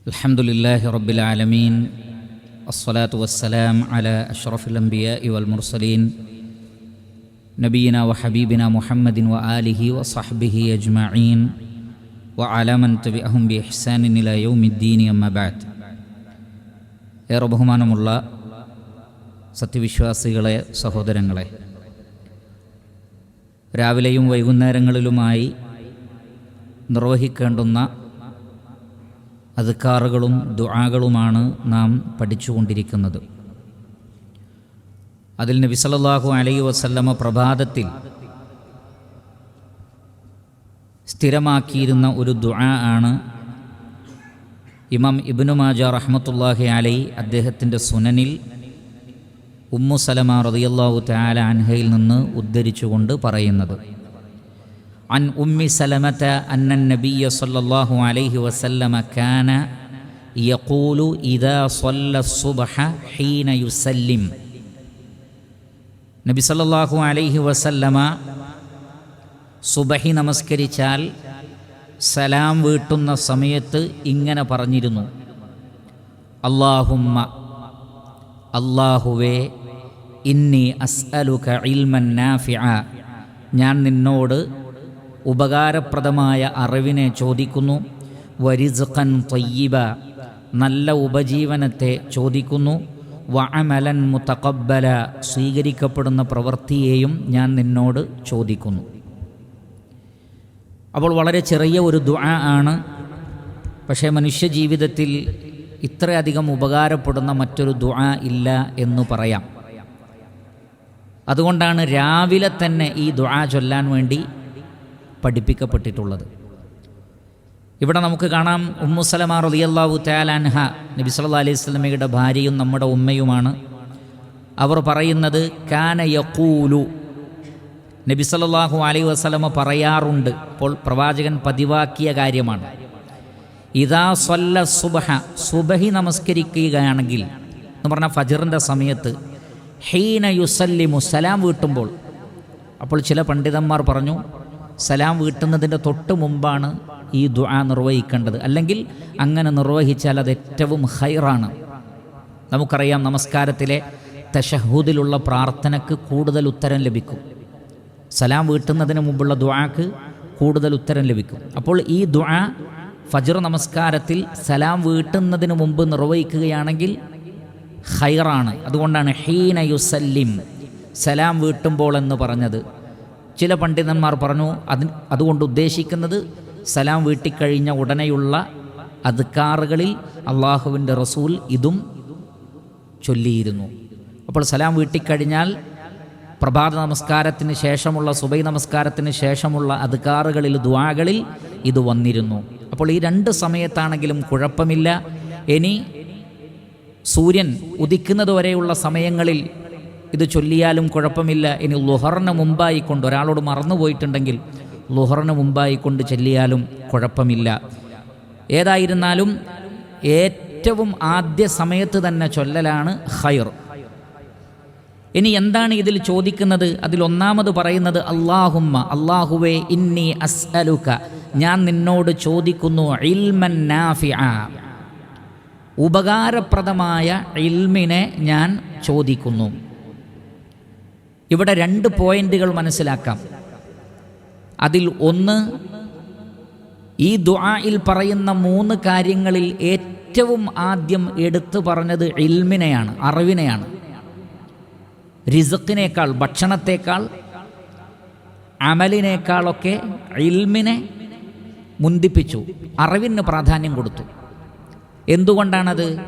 الحمد لله رب العالمين الصلاة والسلام على أشرف الأنبياء والمرسلين نبينا وحبيبنا محمد وآله وصحبه أجمعين وعلى من تبعهم بإحسان إلى يوم الدين أما بعد ഏറെ ബഹുമാനമുള്ള സത്യവിശ്വാസികളെ സഹോദരങ്ങളെ രാവിലെയും വൈകുന്നേരങ്ങളിലുമായി നിർവഹിക്കേണ്ടുന്ന അധികാറുകളും ദുആകളുമാണ് നാം പഠിച്ചുകൊണ്ടിരിക്കുന്നത്. അതിൽ നബി സല്ലല്ലാഹു അലൈഹി വസല്ലമ പ്രഭാതത്തിൽ സ്ഥിരമാക്കിയിരുന്ന ഒരു ദുആ ആണ് ഇമാം ഇബ്നു മാജ റഹ്മത്തുല്ലാഹി അലൈ അദ്ദേഹത്തിന്റെ സുനനിൽ ഉമ്മു സലമ റളിയല്ലാഹു തആല അൻഹയിൽ നിന്ന് ഉദ്ധരിച്ചുകൊണ്ട് പറയുന്നത്. عن أم سلمة أن النبي صلى الله عليه وسلم كان يقول إذا صلى الصبح حين يسلم നബി സല്ലല്ലാഹു അലൈഹി വസല്ലമ സുബഹി നമസ്കരിച്ചാൽ സലാം വീട്ടുന്ന സമയത്ത് ഇങ്ങനെ പറഞ്ഞിരുന്നു അള്ളാഹുമ്മ അള്ളാഹുവേ ഇന്നി അസ്അലുക ഇൽമൻ നാഫിഅ ഞാൻ നിന്നോട് ഉപകാരപ്രദമായ അറിവിനെ ചോദിക്കുന്നു. വരിസുഖൻ തൊയ്യബ നല്ല ഉപജീവനത്തെ ചോദിക്കുന്നു. വഅമലൻ മുത്തക്കബല സ്വീകരിക്കപ്പെടുന്ന പ്രവൃത്തിയെയും ഞാൻ നിന്നോട് ചോദിക്കുന്നു. അപ്പോൾ വളരെ ചെറിയ ഒരു ദുആ ആണ്. പക്ഷേ മനുഷ്യജീവിതത്തിൽ ഇത്രയധികം ഉപകാരപ്പെടുന്ന മറ്റൊരു ദുആ ഇല്ല എന്ന് പറയാം. അതുകൊണ്ടാണ് രാവിലെ തന്നെ ഈ ദുആ ചൊല്ലാൻ വേണ്ടി പഠിപ്പിക്കപ്പെട്ടിട്ടുള്ളത്. ഇവിടെ നമുക്ക് കാണാം ഉമ്മുസലമ റളിയല്ലാഹു തആലാൻഹ നബി സല്ലാ അലൈഹി സ്വലമയുടെ ഭാര്യയും നമ്മുടെ ഉമ്മയുമാണ്. അവർ പറയുന്നത് കാന യഖൂലു. നബി സല്ലല്ലാഹു അലൈഹി വസ്ലമ പറയാറുണ്ട് അപ്പോൾ പ്രവാചകൻ പതിവാക്കിയ കാര്യമാണ്. ഇതാ സ്വല്ല സുബഹ സുബഹി നമസ്കരിക്കുകയാണെങ്കിൽ എന്ന് പറഞ്ഞാൽ ഫജറിന്റെ സമയത്ത് ഹീന യുസല്ലിമു സലാം വീട്ടുമ്പോൾ അപ്പോൾ ചില പണ്ഡിതന്മാർ പറഞ്ഞു സലാം വീട്ടുന്നതിന്റെ തൊട്ട് മുമ്പാണ് ഈ ദുആ നിർവഹിക്കേണ്ടത്. അല്ലെങ്കിൽ അങ്ങനെ നിർവഹിച്ചാൽ അത് ഏറ്റവും ഹൈറാണ്. നമുക്കറിയാം നമസ്കാരത്തിലെ തഷഹൂദിലുള്ള പ്രാർത്ഥനക്ക് കൂടുതൽ ഉത്തരം ലഭിക്കും. സലാം വീട്ടുന്നതിന് മുമ്പുള്ള ദുആക്ക് കൂടുതൽ ഉത്തരം ലഭിക്കും. അപ്പോൾ ഈ ദുആ ഫജർ നമസ്കാരത്തിൽ സലാം വീട്ടുന്നതിന് മുമ്പ് നിർവഹിക്കുകയാണെങ്കിൽ ഹൈറാണ്. അതുകൊണ്ടാണ് ഹീന യുസല്ലിം സലാം വീട്ടുമ്പോൾ എന്ന് പറഞ്ഞത്. ചില പണ്ഡിതന്മാർ പറഞ്ഞു അതിന് അതുകൊണ്ട് ഉദ്ദേശിക്കുന്നത് സലാം വീട്ടിക്കഴിഞ്ഞ ഉടനെയുള്ള അദ്കാറുകളിൽ അള്ളാഹുവിന്റെ റസൂൽ ഇതും ചൊല്ലിയിരുന്നു. അപ്പോൾ സലാം വീട്ടിക്കഴിഞ്ഞാൽ പ്രഭാത നമസ്കാരത്തിന് ശേഷമുള്ള സുബൈ നമസ്കാരത്തിന് ശേഷമുള്ള അദ്കാറുകളിൽ ദ്വാകളിൽ ഇത് വന്നിരുന്നു. അപ്പോൾ ഈ രണ്ട് സമയത്താണെങ്കിലും കുഴപ്പമില്ല. ഇനി സൂര്യൻ ഉദിക്കുന്നത് വരെയുള്ള സമയങ്ങളിൽ ഇത് ചൊല്ലിയാലും കുഴപ്പമില്ല. ഇനി ലുഹറിന് മുമ്പായി കൊണ്ട് ഒരാളോട് മറന്നുപോയിട്ടുണ്ടെങ്കിൽ ലുഹറിന് മുമ്പായി കൊണ്ട് ചൊല്ലിയാലും കുഴപ്പമില്ല. ഏതായിരുന്നാലും ഏറ്റവും ആദ്യ സമയത്ത് തന്നെ ചൊല്ലലാണ് ഹൈർ ഇനി എന്താണ് ഇതിൽ ചോദിക്കുന്നത്? അതിൽ ഒന്നാമത് പറയുന്നത് അള്ളാഹുമ്മ അള്ളാഹുവേ ഇന്നി അസ്അലുക. ഞാൻ നിന്നോട് ചോദിക്കുന്നു ഉപകാരപ്രദമായ ഇൽമിനെ ഞാൻ ചോദിക്കുന്നു. ഇവിടെ രണ്ട് പോയിന്റുകൾ മനസ്സിലാക്കാം. അതിൽ ഒന്ന് ഈ ദുആയിൽ പറയുന്ന മൂന്ന് കാര്യങ്ങളിൽ ഏറ്റവും ആദ്യം എടുത്തു പറഞ്ഞത് ഇൽമിനെയാണ് അറിവിനെയാണ്. റിസക്കിനേക്കാൾ ഭക്ഷണത്തേക്കാൾ അമലിനേക്കാളൊക്കെ ഇൽമിനെ മുന്തിപ്പിച്ചു അറിവിന് പ്രാധാന്യം കൊടുത്തു. എന്തുകൊണ്ടാണത്?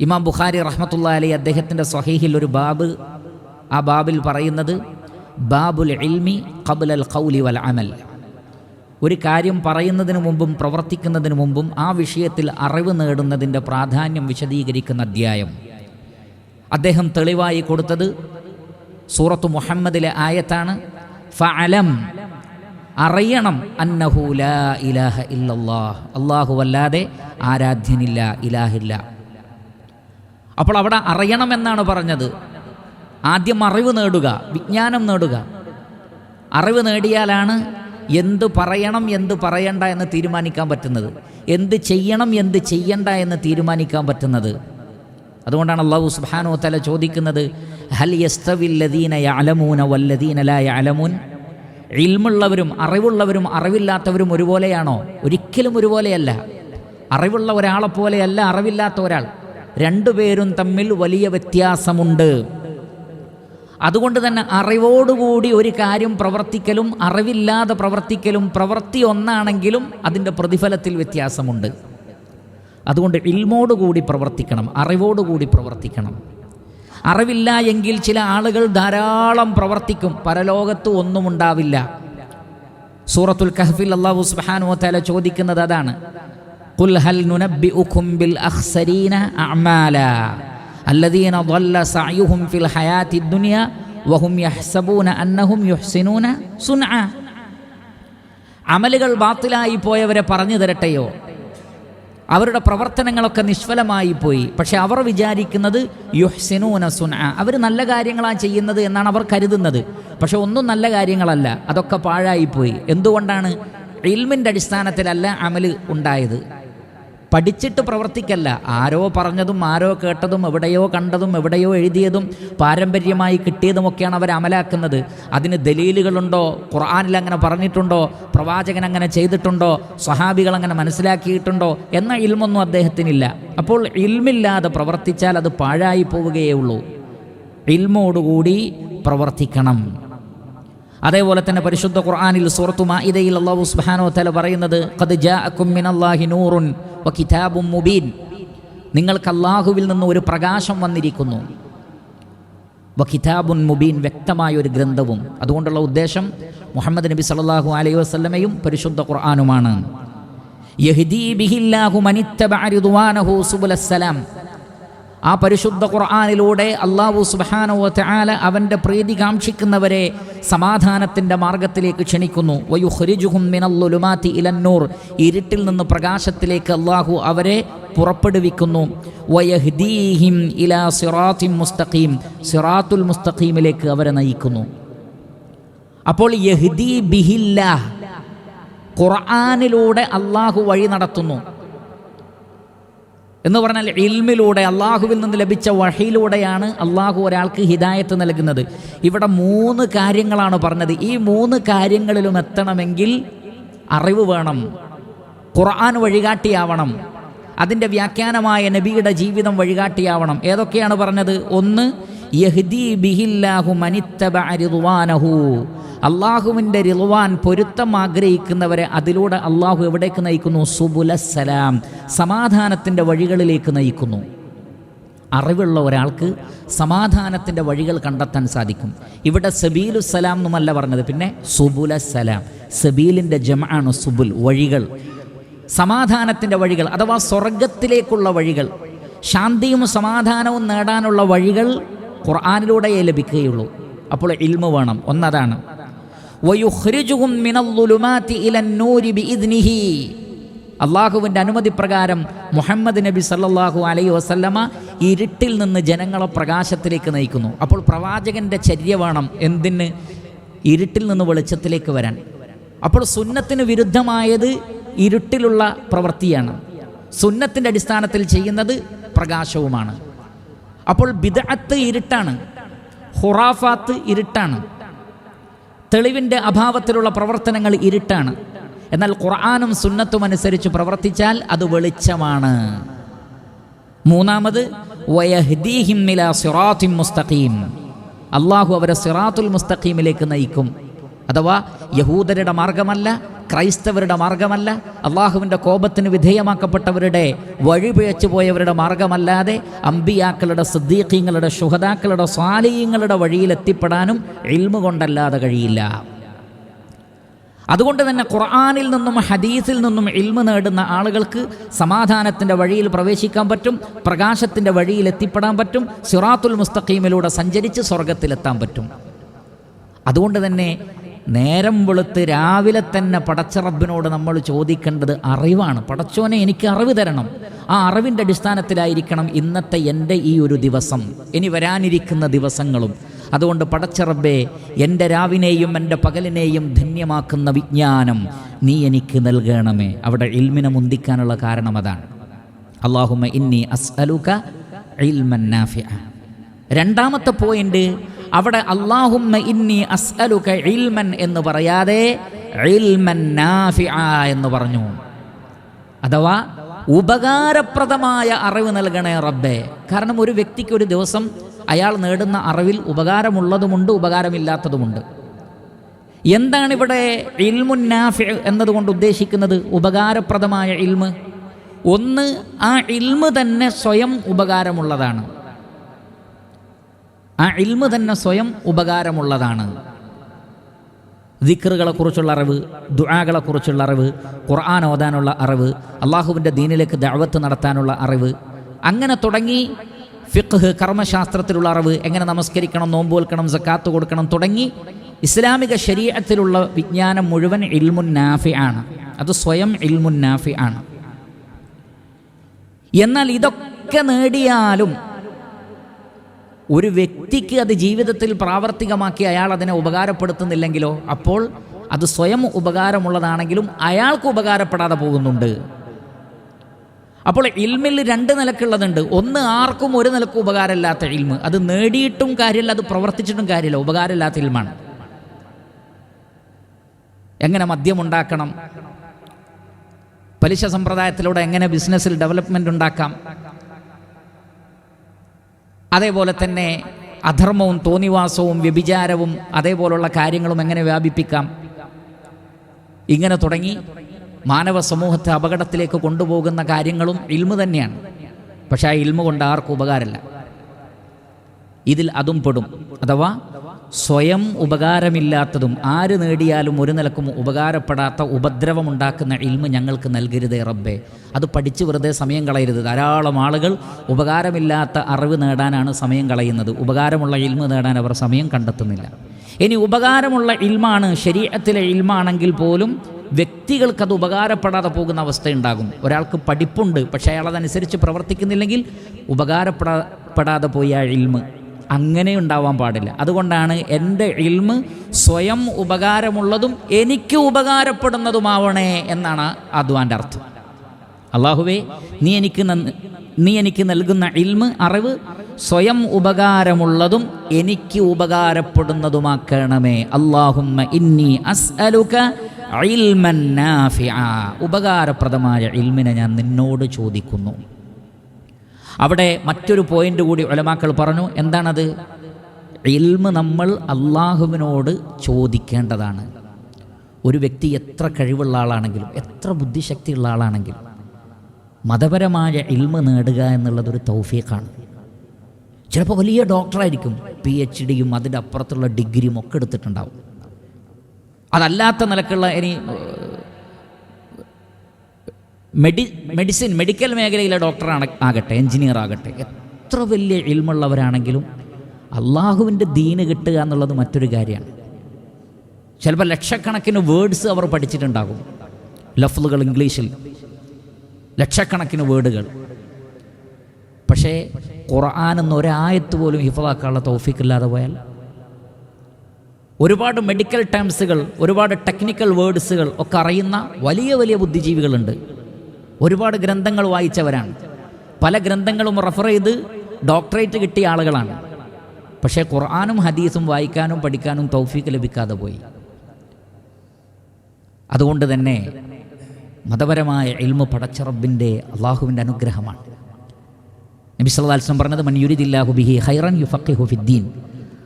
ഇമാം ബുഖാരി റഹ്മത്തുള്ള അലി അദ്ദേഹത്തിന്റെ സ്വഹീഹിൽ ഒരു ബാബ് ആ ബാബിൽ പറയുന്നത് ബാബുൽ ഇൽമി ഖബുൽ അൽ ഖൗലി വൽ അമൽ. ഒരു കാര്യം പറയുന്നതിന് മുമ്പും പ്രവർത്തിക്കുന്നതിന് മുമ്പും ആ വിഷയത്തിൽ അറിവ് നേടുന്നതിന്റെ പ്രാധാന്യം വിശദീകരിക്കുന്ന അധ്യായം. അദ്ദേഹം തെളിവായി കൊടുത്തത് സൂറത്ത് മുഹമ്മദിലെ ആയത്താണ് ഫഅലം അറിയണം അന്നഹു ലാ ഇലാഹ ഇല്ലല്ലാഹ്. അള്ളാഹു അല്ലാതെ ആരാധ്യനില്ല ഇലാഹില്ല. അപ്പോൾ അവിടെ അറിയണമെന്നാണ് പറഞ്ഞത്. ആദ്യം അറിവ് നേടുക വിജ്ഞാനം നേടുക. അറിവ് നേടിയാലാണ് എന്ത് പറയണം എന്ത് പറയണ്ട എന്ന് തീരുമാനിക്കാൻ പറ്റുന്നത്. എന്ത് ചെയ്യണം എന്ത് ചെയ്യണ്ട എന്ന് തീരുമാനിക്കാൻ പറ്റുന്നത്. അതുകൊണ്ടാണ് അള്ളാഹു സുബ്ഹാനഹു തല ചോദിക്കുന്നത് ഹൽ യസ്തവില്ലദീന യഅലമൂന വല്ലദീന ലാ ഇൽമുള്ളവരും അറിവുള്ളവരും അറിവില്ലാത്തവരും ഒരുപോലെയാണോ? ഒരിക്കലും ഒരുപോലെയല്ല. അറിവുള്ള ഒരാളെപ്പോലെയല്ല അറിവില്ലാത്ത ഒരാൾ. രണ്ടുപേരും തമ്മിൽ വലിയ വ്യത്യാസമുണ്ട്. അതുകൊണ്ട് തന്നെ അറിവോടുകൂടി ഒരു കാര്യം പ്രവർത്തിക്കലും അറിവില്ലാതെ പ്രവർത്തിക്കലും പ്രവൃത്തി ഒന്നാണെങ്കിലും അതിന്റെ പ്രതിഫലത്തിൽ വ്യത്യാസമുണ്ട്. അതുകൊണ്ട് ഇൽമോടുകൂടി പ്രവർത്തിക്കണം അറിവോടുകൂടി പ്രവർത്തിക്കണം. അറിവില്ല എങ്കിൽ ചില ആളുകൾ ധാരാളം പ്രവർത്തിക്കും പരലോകത്ത് ഒന്നും ഉണ്ടാവില്ല. സൂറത്തുൽ കഹഫിൽ അള്ളാഹു സുബ്ഹാനഹു തല ചോദിക്കുന്നത് അതാണ് ഖുൽ ഹൽ നുനബ്ബിഉകും ബിൽ അഖ്സരീന അഅമാല? അല്ലദീന സഅയുഹും ഫിൽ ഹയാത്തി ദുനിയ വഹും യഹ്സബൂന അന്നഹും യുഹ്സിനൂന സുന അമലുകൾ ബാത്തിലായി പോയവരെ പറഞ്ഞു തരട്ടെയോ? അവരുടെ പ്രവർത്തനങ്ങളൊക്കെ നിഷ്ഫലമായി പോയി. പക്ഷെ അവർ വിചാരിക്കുന്നത് യുഹ്സിനൂന സുന അവർ നല്ല കാര്യങ്ങളാണ് ചെയ്യുന്നത് എന്നാണ് അവർ കരുതുന്നത്. പക്ഷെ ഒന്നും നല്ല കാര്യങ്ങളല്ല. അതൊക്കെ പാഴായിപ്പോയി എന്തുകൊണ്ടാണ്? ഇൽമിന്റെ അടിസ്ഥാനത്തിലല്ല അമൽ ഉണ്ടായത്. പഠിച്ചിട്ട് പ്രവർത്തിക്കല്ല. ആരോ പറഞ്ഞതും ആരോ കേട്ടതും എവിടെയോ കണ്ടതും എവിടെയോ എഴുതിയതും പാരമ്പര്യമായി കിട്ടിയതുമൊക്കെയാണ് അവർ അമലാക്കുന്നത്. അതിന് ദലീലുകളുണ്ടോ? ഖുർആാനിൽ അങ്ങനെ പറഞ്ഞിട്ടുണ്ടോ? പ്രവാചകൻ അങ്ങനെ ചെയ്തിട്ടുണ്ടോ? സ്വഹാബികൾ അങ്ങനെ മനസ്സിലാക്കിയിട്ടുണ്ടോ? എന്ന ഇൽമൊന്നും അദ്ദേഹത്തിനില്ല. അപ്പോൾ ഇൽമില്ലാതെ പ്രവർത്തിച്ചാൽ അത് പാഴായി പോവുകയേ ഉള്ളൂ. ഇൽമോടുകൂടി പ്രവർത്തിക്കണം. അതേപോലെ തന്നെ പരിശുദ്ധ ഖുർആനിൽ സൂറത്തു മാഇദയിൽ അള്ളാഹു സുബാനോ തല പറയുന്നത് കിതാബും മുബീൻ. നിങ്ങൾക്ക് അള്ളാഹുവിൽ നിന്ന് ഒരു പ്രകാശം വന്നിരിക്കുന്നു. വഖിതാബുൻ മുബീൻ വ്യക്തമായ ഒരു ഗ്രന്ഥവും. അതുകൊണ്ടുള്ള ഉദ്ദേശം മുഹമ്മദ് നബി സല്ലല്ലാഹു അലൈഹി വസ്ലമയും പരിശുദ്ധ ഖുർആാനുമാണ്. യഹ്ദീ ബിഹില്ലാഹു മനിത്തബ റിദ്വാനഹു സുബുലസ്സലാം. ആ പരിശുദ്ധ ഖുർആാനിലൂടെ അള്ളാഹു സുബാനോ തആല അവന്റെ പ്രീതി കാക്ഷിക്കുന്നവരെ സമാധാനത്തിന്റെ മാർഗത്തിലേക്ക് ക്ഷണിക്കുന്നു. വയുഹ്രിജുഹും മിനല്ലുലുമാത്തി ഇലന്നൂർ ഇരുട്ടിൽ നിന്ന് പ്രകാശത്തിലേക്ക് അള്ളാഹു അവരെ പുറപ്പെടുവിക്കുന്നു. വയഹ്ദീഹിം ഇലാ സിറാത്തിം മുസ്തഖീം. സിറാത്തുൽ മുസ്തഖീമിലേക്ക് അവരെ നയിക്കുന്നു. അപ്പോൾ യഹ്ദീ ബിഹില്ല ഖുർആാനിലൂടെ അള്ളാഹു വഴി നടത്തുന്നു. എന്ന് പറഞ്ഞാൽ ഇൽമിലൂടെ അള്ളാഹുവിൽ നിന്ന് ലഭിച്ച വഴിയിലൂടെയാണ് അള്ളാഹു ഒരാൾക്ക് ഹിദായത്ത് നൽകുന്നത്. ഇവിടെ മൂന്ന് കാര്യങ്ങളാണ് പറഞ്ഞത്. ഈ മൂന്ന് കാര്യങ്ങളിലും എത്തണമെങ്കിൽ അറിവ് വേണം. ഖുർആൻ വഴികാട്ടിയാവണം. അതിന്റെ വ്യാഖ്യാനമായ നബിയുടെ ജീവിതം വഴികാട്ടിയാവണം. ഏതൊക്കെയാണ് പറഞ്ഞത്? ഒന്ന് അള്ളാഹുവിന്റെ റിദ്വാൻ പൊരുത്തം ആഗ്രഹിക്കുന്നവരെ അതിലൂടെ അള്ളാഹു എവിടേക്ക് നയിക്കുന്നു? സുബുലസലാം സമാധാനത്തിന്റെ വഴികളിലേക്ക് നയിക്കുന്നു. അറിവുള്ള ഒരാൾക്ക് സമാധാനത്തിന്റെ വഴികൾ കണ്ടെത്താൻ സാധിക്കും. ഇവിടെ സബീലു സബീലുസലാം എന്നുമല്ല പറഞ്ഞത് പിന്നെ സുബുല സലാം. സബീലിന്റെ ജമാണ് സുബുൽ വഴികൾ. സമാധാനത്തിന്റെ വഴികൾ അഥവാ സ്വർഗത്തിലേക്കുള്ള വഴികൾ. ശാന്തിയും സമാധാനവും നേടാനുള്ള വഴികൾ ഖുർആാനിലൂടെയേ ലഭിക്കുകയുള്ളൂ. അപ്പോൾ ഇൽമു വേണം. ഒന്നതാണ്. അള്ളാഹുവിന്റെ അനുമതി പ്രകാരം മുഹമ്മദ് നബി സല്ലാഹു അലൈഹി വസല്ലമ ഇരുട്ടിൽ നിന്ന് ജനങ്ങളെ പ്രകാശത്തിലേക്ക് നയിക്കുന്നു. അപ്പോൾ പ്രവാചകന്റെ ചര്യ വേണം. എന്തിന്? ഇരുട്ടിൽ നിന്ന് വെളിച്ചത്തിലേക്ക് വരാൻ. അപ്പോൾ സുന്നത്തിന് വിരുദ്ധമായത് ഇരുട്ടിലുള്ള പ്രവൃത്തിയാണ്. സുന്നത്തിന്റെ അടിസ്ഥാനത്തിൽ ചെയ്യുന്നത് പ്രകാശവുമാണ്. അപ്പോൾ ബിദഅത്ത് ഇരുട്ടാണ് ഹുറാഫാത്ത് ഇരുട്ടാണ് തെളിവിന്റെ അഭാവത്തിലുള്ള പ്രവർത്തനങ്ങൾ ഇരുട്ടാണ്. എന്നാൽ ഖുർആാനും സുന്നത്തും അനുസരിച്ച് പ്രവർത്തിച്ചാൽ അത് വെളിച്ചമാണ്. മൂന്നാമത് മുസ്തഖീം. അള്ളാഹു അവരെ സിറാത്തുൽ മുസ്തഖീമിലേക്ക് നയിക്കും. അഥവാ യഹൂദരുടെ മാർഗമല്ല ക്രൈസ്തവരുടെ മാർഗമല്ല അള്ളാഹുവിന്റെ കോപത്തിന് വിധേയമാക്കപ്പെട്ടവരുടെ വഴിപിഴച്ചു പോയവരുടെ മാർഗമല്ലാതെ അമ്പിയാക്കളുടെ സിദ്ദീഖീങ്ങളുടെ ശുഹദാക്കളുടെ സ്വാലീയങ്ങളുടെ വഴിയിലെത്തിപ്പെടാനും ഇൽമു കൊണ്ടല്ലാതെ കഴിയില്ല. അതുകൊണ്ട് തന്നെ ഖുർആാനിൽ നിന്നും ഹദീസിൽ നിന്നും ഇൽമ നേടുന്ന ആളുകൾക്ക് സമാധാനത്തിന്റെ വഴിയിൽ പ്രവേശിക്കാൻ പറ്റും പ്രകാശത്തിന്റെ വഴിയിൽ എത്തിപ്പെടാൻ പറ്റും സിറാത്തുൽ മുസ്തഖീമിലൂടെ സഞ്ചരിച്ച് സ്വർഗത്തിലെത്താൻ പറ്റും. അതുകൊണ്ട് തന്നെ നേരം വെളുത്ത് രാവിലെ തന്നെ പടച്ച റബ്ബിനോട് നമ്മൾ ചോദിക്കേണ്ടത് അറിവാണ്. പടച്ചോനെ എനിക്ക് അറിവ് തരണം. ആ അറിവിന്റെ അടിസ്ഥാനത്തിലായിരിക്കണം ഇന്നത്തെ എന്റെ ഈ ഒരു ദിവസം. ഇനി വരാനിരിക്കുന്ന ദിവസങ്ങളും. അതുകൊണ്ട് പടച്ചറബേ എന്റെ രാവിനെയും എന്റെ പകലിനെയും ധന്യമാക്കുന്ന വിജ്ഞാനം നീ എനിക്ക് നൽകണമേ. അവിടെ ഇൽമിനെ മുന്തിക്കാനുള്ള കാരണം അതാണ്. അള്ളാഹുമ ഇന്നി അസ്അലുക ഇൽമൻ നാഫിഅ. രണ്ടാമത്തെ പോയിന്റ് അവിടെ അള്ളാഹുമ്മ ഇന്നി അസ്അലുക ഇൽമൻ എന്ന് പറയാതെ ഇൽമൻ എന്ന് പറഞ്ഞു. അഥവാ ഉപകാരപ്രദമായ അറിവ് നൽകണേ റബ്ബേ. കാരണം ഒരു വ്യക്തിക്ക് ഒരു ദിവസം അയാൾ നേടുന്ന അറിവിൽ ഉപകാരമുള്ളതുമുണ്ട് ഉപകാരമില്ലാത്തതുമുണ്ട്. എന്താണ് ഇവിടെ ഇൽമുന്നാഫി എന്നതുകൊണ്ട് ഉദ്ദേശിക്കുന്നത്? ഉപകാരപ്രദമായ ഇൽമ്. ഒന്ന് ആ ഇൽമ് തന്നെ സ്വയം ഉപകാരമുള്ളതാണ്. ആ ഇൽമ തന്നെ സ്വയം ഉപകാരമുള്ളതാണ്. ദിക്കറുകളെ കുറിച്ചുള്ള അറിവ് ദുആകളെക്കുറിച്ചുള്ള അറിവ് ഖുർആൻ ഓതാനുള്ള അറിവ് അള്ളാഹുവിന്റെ ദീനിലേക്ക് ദഅവത്ത് നടത്താനുള്ള അറിവ് അങ്ങനെ തുടങ്ങി ഫിഖ് കർമ്മശാസ്ത്രത്തിലുള്ള അറിവ് എങ്ങനെ നമസ്കരിക്കണം നോമ്പ് വെൽക്കണം സക്കാത്ത് കൊടുക്കണം തുടങ്ങി ഇസ്ലാമിക ശരീരത്തിലുള്ള വിജ്ഞാനം മുഴുവൻ ഇൽമുൻ നാഫി ആണ്. അത് സ്വയം ഇൽമുൻ നാഫി ആണ്. എന്നാൽ ഇതൊക്കെ നേടിയാലും ഒരു വ്യക്തിക്ക് അത് ജീവിതത്തിൽ പ്രാവർത്തികമാക്കി അയാൾ അതിനെ ഉപകാരപ്പെടുത്തുന്നില്ലെങ്കിലോ അപ്പോൾ അത് സ്വയം ഉപകാരമുള്ളതാണെങ്കിലും അയാൾക്ക് ഉപകാരപ്പെടാതെ പോകുന്നുണ്ട്. അപ്പോൾ ഇൽമിൽ രണ്ട് നിലക്കുള്ളതുണ്ട്. ഒന്ന് ആർക്കും ഒരു നിലക്കും ഉപകാരമില്ലാത്ത ഇൽമ്. അത് നേടിയിട്ടും കാര്യമില്ല അത് പ്രവർത്തിച്ചിട്ടും കാര്യമില്ല. ഉപകാരമില്ലാത്ത ഇൽമാണ്. എങ്ങനെ മദ്യമുണ്ടാക്കണം പലിശ സമ്പ്രദായത്തിലൂടെ എങ്ങനെ ബിസിനസ്സിൽ ഡെവലപ്മെന്റ് ഉണ്ടാക്കാം? അതേപോലെ തന്നെ അധർമ്മവും തോന്നിവാസവും വ്യഭിചാരവും അതേപോലുള്ള കാര്യങ്ങളും എങ്ങനെ വ്യാപിപ്പിക്കാം? ഇങ്ങനെ തുടങ്ങി മാനവ സമൂഹത്തെ അപകടത്തിലേക്ക് കൊണ്ടുപോകുന്ന കാര്യങ്ങളും ഇൽമു തന്നെയാണ്. പക്ഷേ ആ ഇൽമു കൊണ്ട് ആർക്കും ഉപകാരമില്ല. ഇതിൽ അതും പെടും. അഥവാ സ്വയം ഉപകാരമില്ലാത്തതും ആര് നേടിയാലും ഒരു നിലക്കും ഉപകാരപ്പെടാത്ത ഉപദ്രവമുണ്ടാക്കുന്ന ഇൽമ് ഞങ്ങൾക്ക് നൽകരുതേ റബ്ബേ. അത് പഠിച്ച് വെറുതെ സമയം കളയരുത്. ധാരാളം ആളുകൾ ഉപകാരമില്ലാത്ത അറിവ് നേടാനാണ് സമയം കളയുന്നത്. ഉപകാരമുള്ള ഇൽമ് നേടാൻ അവർ സമയം കണ്ടെത്തുന്നില്ല. ഇനി ഉപകാരമുള്ള ഇൽമാണ് ശരീരത്തിലെ ഇൽമാണെങ്കിൽ പോലും വ്യക്തികൾക്കത് ഉപകാരപ്പെടാതെ പോകുന്ന അവസ്ഥയുണ്ടാകും. ഒരാൾക്ക് പഠിപ്പുണ്ട് പക്ഷേ അയാൾ അതനുസരിച്ച് പ്രവർത്തിക്കുന്നില്ലെങ്കിൽ ഉപകാരപ്പെടാതെ പോയി ആ ഇൽമ്. അങ്ങനെ ഉണ്ടാവാൻ പാടില്ല. അതുകൊണ്ടാണ് എന്റെ ഇൽമ് സ്വയം ഉപകാരമുള്ളതും എനിക്ക് ഉപകാരപ്പെടുന്നതുമാവണേ എന്നാണ് അദ്വാന്റെ അർത്ഥം. അള്ളാഹുവേ നീ എനിക്ക് നീ എനിക്ക് നൽകുന്ന ഇൽമ് അറിവ് സ്വയം ഉപകാരമുള്ളതും എനിക്ക് ഉപകാരപ്പെടുന്നതുമാക്കണമേ. അള്ളാഹുമ്മ ഇന്നി അസ്അലുക ഉപകാരപ്രദമായ ഇൽമിനെ ഞാൻ നിന്നോട് ചോദിക്കുന്നു. അവിടെ മറ്റൊരു പോയിന്റ് കൂടി ഒലമാക്കൾ പറഞ്ഞു. എന്താണത്? ഇൽമ് നമ്മൾ അള്ളാഹുവിനോട് ചോദിക്കേണ്ടതാണ്. ഒരു വ്യക്തി എത്ര കഴിവുള്ള ആളാണെങ്കിലും എത്ര ബുദ്ധിശക്തിയുള്ള ആളാണെങ്കിലും മതപരമായ ഇൽമ് നേടുക എന്നുള്ളതൊരു തൗഫീഖാണ്. ചിലപ്പോൾ വലിയ ഡോക്ടറായിരിക്കും പി എച്ച് ഡിയും അതിന്റെ അപ്പുറത്തുള്ള ഡിഗ്രിയും ഒക്കെ എടുത്തിട്ടുണ്ടാവും. അതല്ലാത്ത നിലക്കുള്ള ഇനി മെഡി മെഡിസിൻ മെഡിക്കൽ മേഖലയിലെ ഡോക്ടറാണ് ആകട്ടെ എഞ്ചിനീയർ ആകട്ടെ. എത്ര വലിയ ഇൽമുള്ളവരാണെങ്കിലും അള്ളാഹുവിന്റെ ദീന് കിട്ടുക എന്നുള്ളത് മറ്റൊരു കാര്യമാണ്. ചിലപ്പോൾ ലക്ഷക്കണക്കിന് വേർഡ്സ് അവർ പഠിച്ചിട്ടുണ്ടാകും. ലഫ്ലുകൾ ഇംഗ്ലീഷിൽ. ലക്ഷക്കണക്കിന് വേർഡുകൾ. പക്ഷേ ഖുർആൻ എന്ന ഒരായത്ത് പോലും ഹിഫാക്കാനുള്ള തോഫിക്ക് ഇല്ലാതെ പോയാൽ ഒരുപാട് മെഡിക്കൽ ടേംസുകൾ ഒരുപാട് ടെക്നിക്കൽ വേർഡ്സുകൾ ഒക്കെ അറിയുന്ന വലിയ വലിയ ബുദ്ധിജീവികളുണ്ട്. ഒരുപാട് ഗ്രന്ഥങ്ങൾ വായിച്ചവരാണ്. പല ഗ്രന്ഥങ്ങളും റെഫർ ചെയ്ത് ഡോക്ടറേറ്റ് കിട്ടിയ ആളുകളാണ്. പക്ഷേ ഖുർആാനും ഹദീസും വായിക്കാനും പഠിക്കാനും തൗഫീക്ക് ലഭിക്കാതെ പോയി. അതുകൊണ്ട് തന്നെ മതപരമായ ഇൽമു പടച്ചറബിന്റെ അള്ളാഹുവിന്റെ അനുഗ്രഹമാണ്. നബി സല്ലാസ്ലം പറഞ്ഞത് മൻ യുരിദില്ലാഹു ബിഹി ഹൈറൻ യുഫഖിഹു ഫിദ്ദീൻ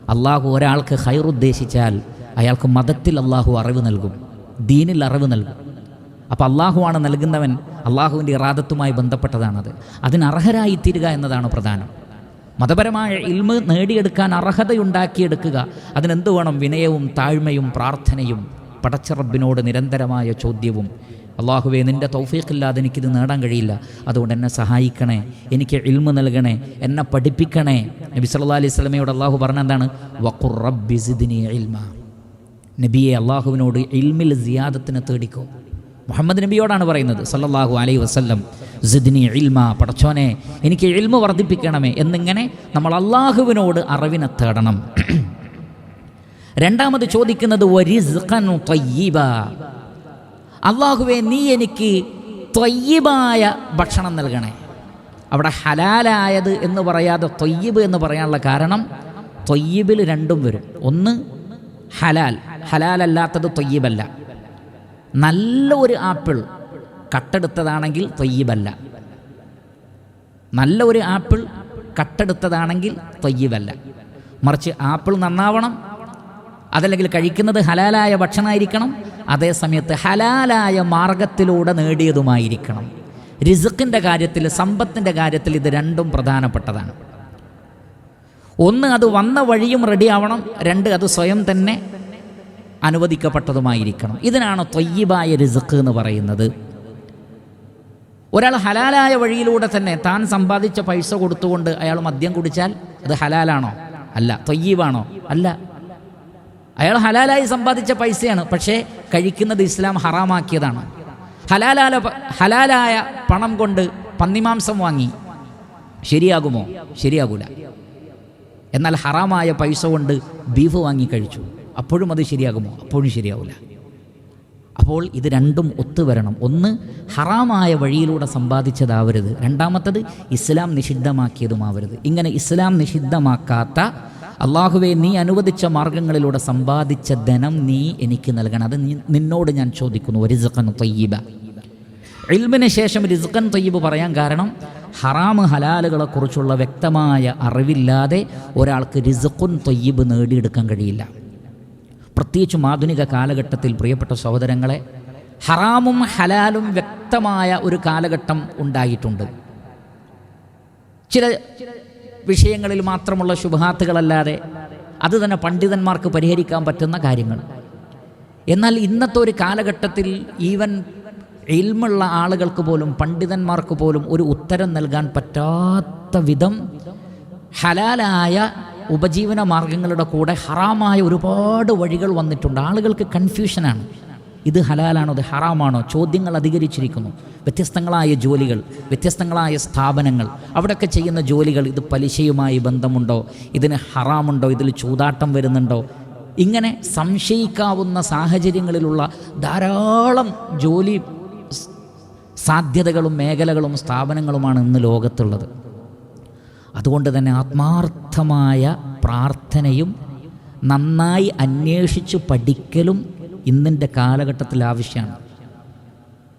അള്ളാഹു ഒരാൾക്ക് ഹൈർ ഉദ്ദേശിച്ചാൽ അയാൾക്ക് മതത്തിൽ അള്ളാഹു അറിവ് നൽകും ദീനിൽ അറിവ് നൽകും. അപ്പോൾ അള്ളാഹുവാണ് നൽകുന്നവൻ അള്ളാഹുവിന്റെ ഇറാദത്തുമായി ബന്ധപ്പെട്ടതാണത്. അതിന് അർഹരായി തീരുക എന്നതാണ് പ്രധാനം. മതപരമായ ഇൽമ് നേടിയെടുക്കാൻ അർഹതയുണ്ടാക്കിയെടുക്കുക. അതിനെന്ത് വേണം? വിനയവും താഴ്മയും പ്രാർത്ഥനയും. പടച്ചറബിനോട് നിരന്തരമായ ചോദ്യവും. അള്ളാഹുവെ നിന്റെ തൗഫീഖില്ലാതെ എനിക്കിത് നേടാൻ കഴിയില്ല. അതുകൊണ്ട് എന്നെ സഹായിക്കണേ. എനിക്ക് ഇൽമ് നൽകണേ. എന്നെ പഠിപ്പിക്കണേ. നബി സല്ലാ അലൈഹി സ്വലമയോട് അള്ളാഹു പറഞ്ഞ എന്താണ്? വഖുർ റബ്ബി സിദ്നി ഇൽമ. നബിയെ അള്ളാഹുവിനോട് ഇൽമിൽ സിയാദത്തിനെ തേടിക്കോ. മുഹമ്മദ് നബിയോടാണ് പറയുന്നത് സല്ലാഹു അലൈ വസല്ലം സിദ്നി ഇൽമ പടച്ചോനെ എനിക്ക് ഇൽമ വർദ്ധിപ്പിക്കണമേ എന്നിങ്ങനെ നമ്മൾ അള്ളാഹുവിനോട് അറിവിനെ തേടണം. രണ്ടാമത് ചോദിക്കുന്നത്. അള്ളാഹുവെ നീ എനിക്ക് ത്വയ്യബായ ഭക്ഷണം നൽകണേ അവിടെ ഹലാലായത് എന്ന് പറയാതെ ത്വയ്യിബ് എന്ന് പറയാനുള്ള കാരണം ത്വയ്യബിൽ രണ്ടും വരും. ഒന്ന് ഹലാൽ. ഹലാലല്ലാത്തത് ത്വയ്യിബല്ല നല്ല ഒരു ആപ്പിൾ കട്ടെടുത്തതാണെങ്കിൽ തൊയ്യബല്ല. നല്ല ഒരു ആപ്പിൾ കട്ടെടുത്തതാണെങ്കിൽ തൊയ്യബല്ല. മറിച്ച് ആപ്പിൾ നന്നാവണം അതല്ലെങ്കിൽ കഴിക്കുന്നത് ഹലാലായ ഭക്ഷണമായിരിക്കണം അതേസമയത്ത് ഹലാലായ മാർഗത്തിലൂടെ നേടിയതുമായിരിക്കണം. റിസുക്കിന്റെ കാര്യത്തിൽ സമ്പത്തിന്റെ കാര്യത്തിൽ ഇത് രണ്ടും പ്രധാനപ്പെട്ടതാണ്. ഒന്ന് അത് വന്ന വഴിയും റെഡിയാവണം രണ്ട് അത് സ്വയം തന്നെ അനുവദിക്കപ്പെട്ടതുമായിരിക്കണം. ഇതിനാണ് തൊയ്യബായ റിസക്ക് എന്ന് പറയുന്നത്. ഒരാൾ ഹലാലായ വഴിയിലൂടെ തന്നെ താൻ സമ്പാദിച്ച പൈസ കൊടുത്തുകൊണ്ട് അയാൾ മദ്യം കുടിച്ചാൽ അത് ഹലാലാണോ? അല്ല തൊയ്യീബാണോ? അല്ല. അയാൾ ഹലാലായി സമ്പാദിച്ച പൈസയാണ് പക്ഷേ കഴിക്കുന്നത് ഇസ്ലാം ഹറാമാക്കിയതാണ്. ഹലാലാല ഹലാലായ പണം കൊണ്ട് പന്നിമാംസം വാങ്ങി. ശരിയാകുമോ? ശരിയാകൂല. എന്നാൽ ഹറാമായ പൈസ കൊണ്ട് ബീഫ് വാങ്ങി കഴിച്ചു. അപ്പോഴും അത് ശരിയാകുമോ? അപ്പോഴും ശരിയാവില്ല അപ്പോൾ ഇത് രണ്ടും ഒത്തുവരണം ഒന്ന് ഹറാമായ വഴിയിലൂടെ സമ്പാദിച്ചതാവരുത്. രണ്ടാമത്തത് ഇസ്ലാം നിഷിദ്ധമാക്കിയതുമാവരുത്. ഇങ്ങനെ ഇസ്ലാം നിഷിദ്ധമാക്കാത്ത അള്ളാഹുവെ നീ അനുവദിച്ച മാർഗങ്ങളിലൂടെ സമ്പാദിച്ച ധനം നീ എനിക്ക് നൽകണം. അത് നിന്നോട് ഞാൻ ചോദിക്കുന്നു. റിസഖൻ തയ്യബ. ഇൽമിന് ശേഷം റിസ്ഖൻ തയ്യബ് പറയാൻ കാരണം ഹറാമ് ഹലാലുകളെക്കുറിച്ചുള്ള വ്യക്തമായ അറിവില്ലാതെ ഒരാൾക്ക് റിസഖുൻ തയ്യബ് നേടിയെടുക്കാൻ കഴിയില്ല. പ്രത്യേകിച്ചും ആധുനിക കാലഘട്ടത്തിൽ പ്രിയപ്പെട്ട സഹോദരങ്ങളെ ഹറാമും ഹലാലും വ്യക്തമായ ഒരു കാലഘട്ടം ഉണ്ടായിട്ടുണ്ട്. ചില വിഷയങ്ങളിൽ മാത്രമുള്ള ശുഭാത്തുകളല്ലാതെ അത് തന്നെ പണ്ഡിതന്മാർക്ക് പരിഹരിക്കാൻ പറ്റുന്ന കാര്യങ്ങൾ. എന്നാൽ ഇന്നത്തെ ഒരു കാലഘട്ടത്തിൽ ഈവൻ ഇൽമുള്ള ആളുകൾക്ക് പോലും പണ്ഡിതന്മാർക്ക് പോലും ഒരു ഉത്തരം നൽകാൻ പറ്റാത്ത വിധം ഹലാലായ ഉപജീവന മാർഗങ്ങളുടെ കൂടെ ഹറാമായ ഒരുപാട് വഴികൾ വന്നിട്ടുണ്ട്. ആളുകൾക്ക് കൺഫ്യൂഷനാണ് ഇത് ഹലാലാണോ? ഇത് ഹറാമാണോ? ചോദ്യങ്ങൾ അധികരിച്ചിരിക്കുന്നു. വ്യത്യസ്തങ്ങളായ ജോലികൾ വ്യത്യസ്തങ്ങളായ സ്ഥാപനങ്ങൾ അവിടെയൊക്കെ ചെയ്യുന്ന ജോലികൾ ഇത് പലിശയുമായി ബന്ധമുണ്ടോ? ഇതിന് ഹറാമുണ്ടോ? ഇതിൽ ചൂതാട്ടം വരുന്നുണ്ടോ? ഇങ്ങനെ സംശയിക്കാവുന്ന സാഹചര്യങ്ങളിലുള്ള ധാരാളം ജോലി സാധ്യതകളും മേഖലകളും സ്ഥാപനങ്ങളുമാണ് ഇന്ന് ലോകത്തുള്ളത്. അതുകൊണ്ട് തന്നെ ആത്മാർത്ഥമായ പ്രാർത്ഥനയും നന്നായി അന്വേഷിച്ച് പഠിക്കലും ഇന്നിന്റെ കാലഘട്ടത്തിൽ ആവശ്യമാണ്.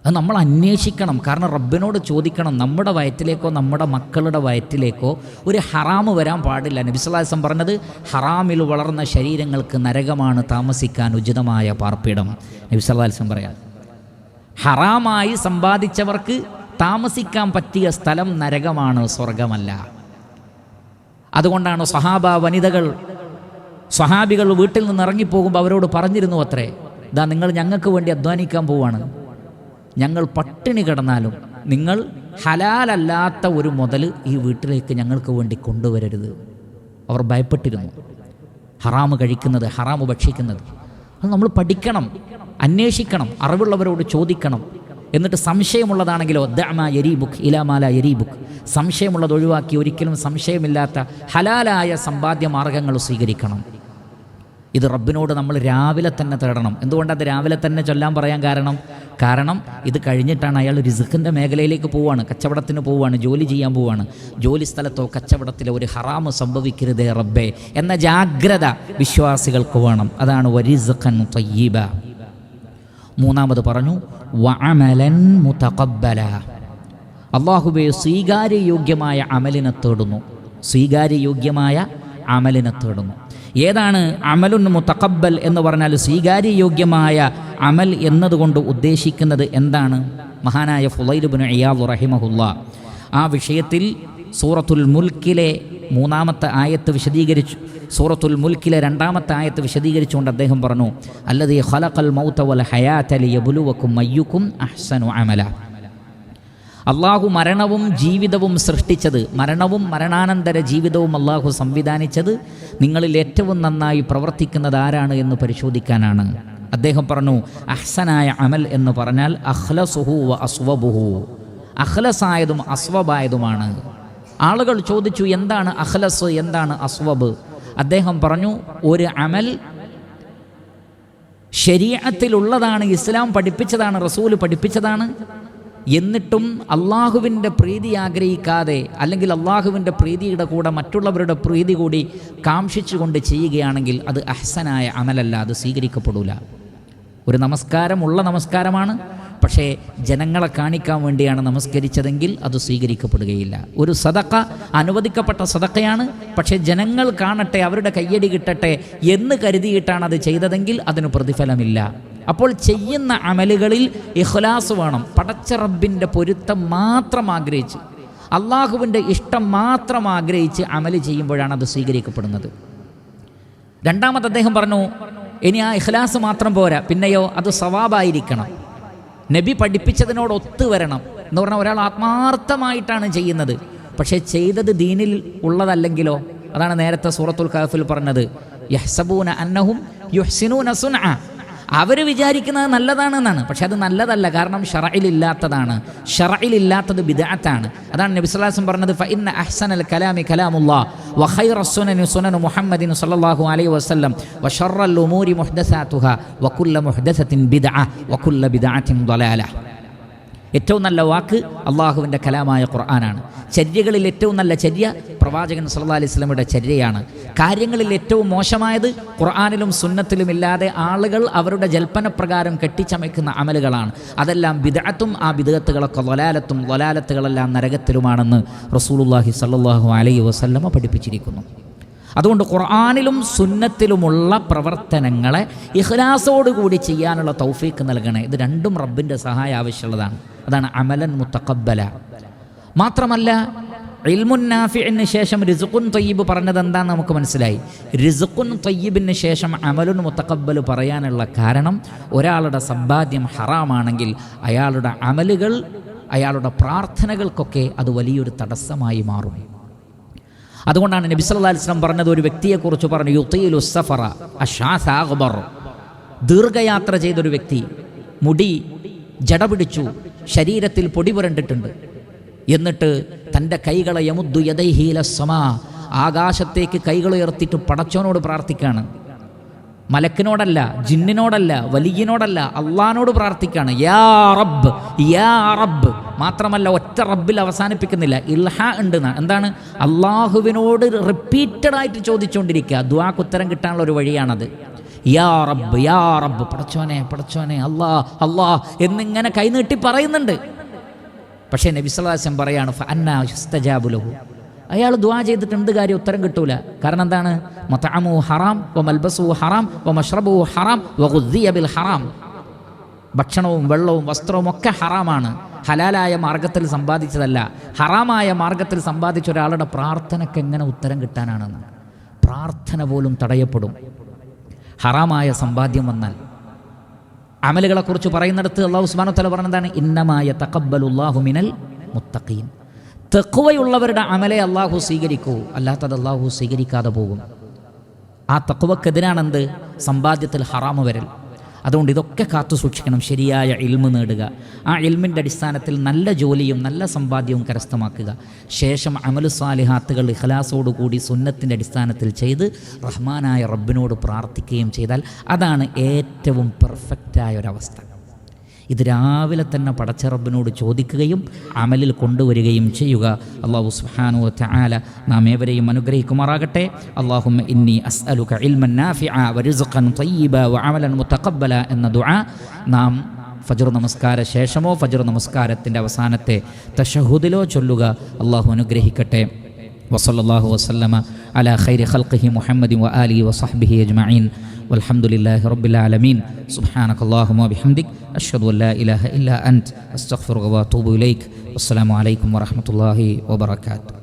അത് നമ്മൾ അന്വേഷിക്കണം. കാരണം റബ്ബിനോട് ചോദിക്കണം നമ്മുടെ വയറ്റിലേക്കോ നമ്മുടെ മക്കളുടെ വയറ്റിലേക്കോ ഒരു ഹറാമ് വരാൻ പാടില്ല. നബിസ്വലാസം പറഞ്ഞത് ഹറാമിൽ വളർന്ന ശരീരങ്ങൾക്ക് നരകമാണ് താമസിക്കാൻ ഉചിതമായ പാർപ്പിടം. നബിസ്വലാസം പറയാം ഹറാമായി സമ്പാദിച്ചവർക്ക് താമസിക്കാൻ പറ്റിയ സ്ഥലം നരകമാണ് സ്വർഗമല്ല അതുകൊണ്ടാണ് സഹാബ വനിതകൾ സഹാബികൾ വീട്ടിൽ നിന്ന് ഇറങ്ങിപ്പോകുമ്പോൾ അവരോട് പറഞ്ഞിരുന്നു അത്രേ ഇതാ നിങ്ങൾ ഞങ്ങൾക്ക് വേണ്ടി അധ്വാനിക്കാൻ പോവാണ്. ഞങ്ങൾ പട്ടിണി കിടന്നാലും നിങ്ങൾ ഹലാലല്ലാത്ത ഒരു മുതൽ ഈ വീട്ടിലേക്ക് ഞങ്ങൾക്ക് വേണ്ടി കൊണ്ടുവരരുത്. അവർ ഭയപ്പെട്ടിരുന്നു. ഹറാമ് കഴിക്കുന്നത് ഹറാമ് ഭക്ഷിക്കുന്നത് അത് നമ്മൾ പഠിക്കണം അന്വേഷിക്കണം അറിവുള്ളവരോട് ചോദിക്കണം. എന്നിട്ട് സംശയമുള്ളതാണെങ്കിലോ ദഅമ യരീബുക്ക് ഇലാമാല യരീബുക്ക് സംശയമുള്ളത് ഒഴിവാക്കി ഒരിക്കലും സംശയമില്ലാത്ത ഹലാലായ സമ്പാദ്യ മാർഗങ്ങൾ സ്വീകരിക്കണം. ഇത് റബ്ബിനോട് നമ്മൾ രാവിലെ തന്നെ തേടണം എന്തുകൊണ്ടത് രാവിലെ തന്നെ ചൊല്ലാൻ പറയാൻ കാരണം? കാരണം ഇത് കഴിഞ്ഞിട്ടാണ് അയാൾ റിസുഖിന്റെ മേഖലയിലേക്ക് പോവാണ് കച്ചവടത്തിന് പോവാണ് ജോലി ചെയ്യാൻ പോവാണ്. ജോലി സ്ഥലത്തോ കച്ചവടത്തിലോ ഒരു ഹറാമ് സംഭവിക്കരുതേ റബ്ബേ എന്ന ജാഗ്രത വിശ്വാസികൾക്ക് വേണം. അതാണ് വരിസുഖൻ തയ്യീബ. മൂന്നാമത് പറഞ്ഞു വഅമലൻ മുതഖബ്ബല. അള്ളാഹുബെ സ്വീകാര്യയോഗ്യമായ അമലിനെ തേടുന്നു. സ്വീകാര്യയോഗ്യമായ അമലിനെ തേടുന്നു. ഏതാണ് അമലുൻ മുത്തക്കബൽ എന്ന് പറഞ്ഞാൽ സ്വീകാര്യയോഗ്യമായ അമൽ എന്നതുകൊണ്ട് ഉദ്ദേശിക്കുന്നത് എന്താണ്? മഹാനായ ഫുലൈലുബിൻ അയ്യാദ് റഹിമഹുല്ല ആ വിഷയത്തിൽ സൂറത്തുൽ മുൽക്കിലെ മൂന്നാമത്തെ ആയത്ത് വിശദീകരിച്ചു. സൂറത്തുൽ മുൽക്കിലെ രണ്ടാമത്തെ ആയത്ത് വിശദീകരിച്ചുകൊണ്ട് അദ്ദേഹം പറഞ്ഞു അല്ലതീ ഖലഖൽ മൗത വൽ ഹയാത ലിയബ്ലുവക്കും അയ്യുക്കും അഹ്സനു അമല. അള്ളാഹു മരണവും ജീവിതവും സൃഷ്ടിച്ചത് മരണവും മരണാനന്തര ജീവിതവും അള്ളാഹു സംവിധാനിച്ചത് നിങ്ങളിൽ ഏറ്റവും നന്നായി പ്രവർത്തിക്കുന്നത് ആരാണ് എന്ന് പരിശോധിക്കാനാണ്. അദ്ദേഹം പറഞ്ഞു അഹ്സനായ അമൽ എന്ന് പറഞ്ഞാൽ അഹ്ലസുഹു വ അസ്വബുഹു. അഹ്ലസായതും അസ്വബായതുമാണ്. ആളുകൾ ചോദിച്ചു എന്താണ് അഖ്ലസ്? എന്താണ് അസ്വബ്? അദ്ദേഹം പറഞ്ഞു ഒരു അമൽ ശരീരത്തിലുള്ളതാണ് ഇസ്ലാം പഠിപ്പിച്ചതാണ് റസൂൽ പഠിപ്പിച്ചതാണ്. എന്നിട്ടും അള്ളാഹുവിന്റെ പ്രീതി ആഗ്രഹിക്കാതെ അല്ലെങ്കിൽ അള്ളാഹുവിന്റെ പ്രീതിയുടെ കൂടെ മറ്റുള്ളവരുടെ പ്രീതി കൂടി കാംക്ഷിച്ചുകൊണ്ട് ചെയ്യുകയാണെങ്കിൽ അത് അഹ്സനായ അമലല്ല അത് സ്വീകരിക്കപ്പെടില്ല ഒരു നമസ്കാരം ഉള്ള നമസ്കാരമാണ്. പക്ഷേ ജനങ്ങളെ കാണിക്കാൻ വേണ്ടിയാണ് നമസ്കരിച്ചതെങ്കിൽ അത് സ്വീകരിക്കപ്പെടുകയില്ല. ഒരു സദക്ക അനുവദിക്കപ്പെട്ട സദക്കയാണ് പക്ഷേ ജനങ്ങൾ കാണട്ടെ അവരുടെ കയ്യടി കിട്ടട്ടെ എന്ന് കരുതിയിട്ടാണ് അത് ചെയ്തതെങ്കിൽ അതിന് പ്രതിഫലമില്ല. അപ്പോൾ ചെയ്യുന്ന അമലുകളിൽ ഇഖ്ലാസ് വേണം. പടച്ച റബ്ബിന്റെ പൊരുത്തം മാത്രം ആഗ്രഹിച്ച് അള്ളാഹുവിന്റെ ഇഷ്ടം മാത്രം ആഗ്രഹിച്ച് അമൽ ചെയ്യുമ്പോഴാണ് അത് സ്വീകരിക്കപ്പെടുന്നത്. രണ്ടാമത് അദ്ദേഹം പറഞ്ഞു ഇനി ആ ഇഖ്ലാസ് മാത്രം പോരാ. പിന്നെയോ അത് സവാബായിരിക്കണം. നബി പഠിപ്പിച്ചതിനോട് ഒത്തുവരണം എന്ന് പറഞ്ഞാൽ ഒരാൾ ആത്മാർത്ഥമായിട്ടാണ് ചെയ്യുന്നത്. പക്ഷേ ചെയ്തത് ദീനിൽ ഉള്ളതല്ലെങ്കിലോ? അതാണ് നേരത്തെ സൂറത്തുൽ കാഫിൽ പറഞ്ഞത്. യഹ്സബൂന അന്നഹും യുഹ്സിനൂന സുൻഅ. അവർ വിചാരിക്കുന്നത് നല്ലതാണെന്നാണ്. പക്ഷെ അത് നല്ലതല്ല. കാരണം ഷറയിലില്ലാത്തതാണ് ഷറയിലില്ലാത്തത് ബിദാത്താണ് അതാണ് നബി സ്വലാസം പറഞ്ഞത് ഫഇന്ന അഹ്സനൽ കലാമി കലാമുല്ലാ വഖൈറ സുനനി മുഹമ്മദിൻ സല്ലല്ലാഹു അലൈ വസ്ലം വഷറൽ ഉമൂരി മുഹ്ദസാത്തുഹ വകുല്ല മുഹ്ദസത്തിൻ ബിദ്അ വക്കുല്ല ബിദാത്തിൻ ളലാല ഏറ്റവും നല്ല വാക്ക് അള്ളാഹുവിന്റെ കലാമായ ഖുർആനാണ്. ചര്യകളിൽ ഏറ്റവും നല്ല ചര്യ പ്രവാചകൻ സല്ലാ അലൈഹി സ്വലമിയുടെ ചര്യയാണ്. കാര്യങ്ങളിൽ ഏറ്റവും മോശമായത് ഖുർആാനിലും സുന്നത്തിലും ഇല്ലാതെ ആളുകൾ അവരുടെ ജൽപ്പനപ്രകാരം കെട്ടിച്ചമയ്ക്കുന്ന അമലുകളാണ്. അതെല്ലാം ബിദഅത്തും ആ ബിദഅത്തുകളൊക്കെ ലൊലാലത്തും ലൊലാലത്തുകളെല്ലാം നരകത്തിലുമാണെന്ന് റസൂലുല്ലാഹി സല്ലാഹു അലൈഹി വസല്ലമ പഠിപ്പിച്ചിരിക്കുന്നു. അതുകൊണ്ട് ഖുർആാനിലും സുന്നത്തിലുമുള്ള പ്രവർത്തനങ്ങളെ ഇഹ്ലാസോടുകൂടി ചെയ്യാനുള്ള തൗഫീക്ക് നൽകണേ. ഇത് രണ്ടും റബ്ബിന്റെ സഹായം ആവശ്യമുള്ളതാണ്. അതാണ് അമലൻ മുത്തക്കബല മാത്രമല്ല ഇൽമുന്നാഫിന് ശേഷം റിസുഖുൻ തൊയ്യബ് പറഞ്ഞത് എന്താന്ന് നമുക്ക് മനസ്സിലായി. റിസുഖുൻ തൊയ്യബിന് ശേഷം അമലുൻ മുത്തക്കബൽ പറയാനുള്ള കാരണം ഒരാളുടെ സമ്പാദ്യം ഹറാമാണെങ്കിൽ അയാളുടെ അമലുകൾ അയാളുടെ പ്രാർത്ഥനകൾക്കൊക്കെ അത് വലിയൊരു തടസ്സമായി മാറും. അതുകൊണ്ടാണ് നബി സല്ലാ വസല്ലം പറഞ്ഞത് ഒരു വ്യക്തിയെക്കുറിച്ച് പറഞ്ഞു യുത്തയിലു സഫറ അഷാസ് സാഹബർ ദീർഘയാത്ര ചെയ്തൊരു വ്യക്തി മുടി ജട പിടിച്ചു ശരീരത്തിൽ പൊടി പുരണ്ടിട്ടുണ്ട്. എന്നിട്ട് തന്റെ കൈകളെ യമുദ്ദു യദൈഹീല സമാ ആകാശത്തേക്ക് കൈകൾ ഉയർത്തിയിട്ട് പടച്ചോനോട് പ്രാർത്ഥിക്കുകയാണ്. മലക്കിനോടല്ല ജിന്നിനോടല്ല വലിയനോടല്ല അള്ളഹാനോട് പ്രാർത്ഥിക്കുകയാണ്. യാ റബ്ബ് യാ റബ്ബ്. മാത്രമല്ല ഒറ്റ റബ്ബിൽ അവസാനിപ്പിക്കുന്നില്ല. ഇൽഹ ഉണ്ട്. എന്താണ്? അള്ളാഹുവിനോട് റിപ്പീറ്റഡായിട്ട് ചോദിച്ചുകൊണ്ടിരിക്കുക. ദ്വാക്കുത്തരം കിട്ടാനുള്ള ഒരു വഴിയാണത്. യാ റബ്ബ് യാ റബ്ബ്. പടച്ചോനെ പടച്ചോനെ അല്ലാ അല്ലാ എന്നിങ്ങനെ കൈനീട്ടി പറയുന്നുണ്ട്. പക്ഷേ നബിസ്വലാസം പറയാണ് അന്നാസ്തജാബുലഹു അയാൾ ദ്വാ ചെയ്തിട്ട് എന്ത് കാര്യം ഉത്തരം കിട്ടൂല? കാരണം എന്താണ്? മതാമു ഹറാം വ മൽബസു ഹറാം വ മഷ്റബു ഹറാം വ ഹറാം. ഭക്ഷണവും വെള്ളവും വസ്ത്രവും ഒക്കെ ഹറാമാണ്. ഹലാലായ മാർഗത്തിൽ സമ്പാദിച്ചതല്ല. ഹറാമായ മാർഗത്തിൽ സമ്പാദിച്ച ഒരാളുടെ പ്രാർത്ഥനയ്ക്ക് എങ്ങനെ ഉത്തരം കിട്ടാനാണെന്ന്? പ്രാർത്ഥന പോലും തടയപ്പെടും. ഹറാമായ സമ്പാദ്യം വന്നാൽ. അമലുകളെക്കുറിച്ച് പറയുന്നിടത്ത് അള്ളാഹു ഉസ്മാനു തല പറഞ്ഞതാണ് ഇന്നമായ തക്കബലുല്ലാഹു മിനൽ മുത്തഖീൻ. തെക്കുവയുള്ളവരുടെ അമലെ അള്ളാഹു സ്വീകരിക്കൂ അല്ലാത്തത് അള്ളാഹു സ്വീകരിക്കാതെ പോകും. ആ തക്കുവക്കെതിരാണെന്ത് സമ്പാദ്യത്തിൽ ഹറാമ് വരൽ. അതുകൊണ്ട് ഇതൊക്കെ കാത്തു സൂക്ഷിക്കണം. ശരിയായ ഇൽമ് നേടുക. ആ ഇൽമിന്റെ അടിസ്ഥാനത്തിൽ നല്ല ജോലിയും നല്ല സമ്പാദ്യവും കരസ്ഥമാക്കുക. ശേഷം അമലു സാലിഹാത്തുകൾ ഇഖലാസോടുകൂടി സുന്നത്തിന്റെ അടിസ്ഥാനത്തിൽ ചെയ്ത് റഹ്മാനായ റബ്ബിനോട് പ്രാർത്ഥിക്കുകയും ചെയ്താൽ അതാണ് ഏറ്റവും പെർഫെക്റ്റായ ഒരവസ്ഥ ഇത് രാവിലെ തന്നെ പടച്ചറബിനോട് ചോദിക്കുകയും അമലിൽ കൊണ്ടുവരികയും ചെയ്യുക. അള്ളാഹു സുഹാനു തആല നാം ഏവരെയും അനുഗ്രഹിക്കുമാറാകട്ടെ. അള്ളാഹുമ്മ ഇന്നി ഇൽമൻ വഅമലൻ മുതഖബ്ബല എന്ന ദുആ നാം ഫജർ നമസ്കാര ശേഷമോ ഫജർ നമസ്കാരത്തിന്റെ അവസാനത്തെ തഷഹുദിലോ ചൊല്ലുക. അള്ളാഹു അനുഗ്രഹിക്കട്ടെ. وصلى الله وسلم على خير خلقه محمد وآله وصحبه أجمعين. والحمد لله رب العالمين. سبحانك اللهم وبحمدك أشهد أن لا إله إلا أنت أستغفرك وأتوب إليك. والسلام عليكم ورحمة الله وبركاته.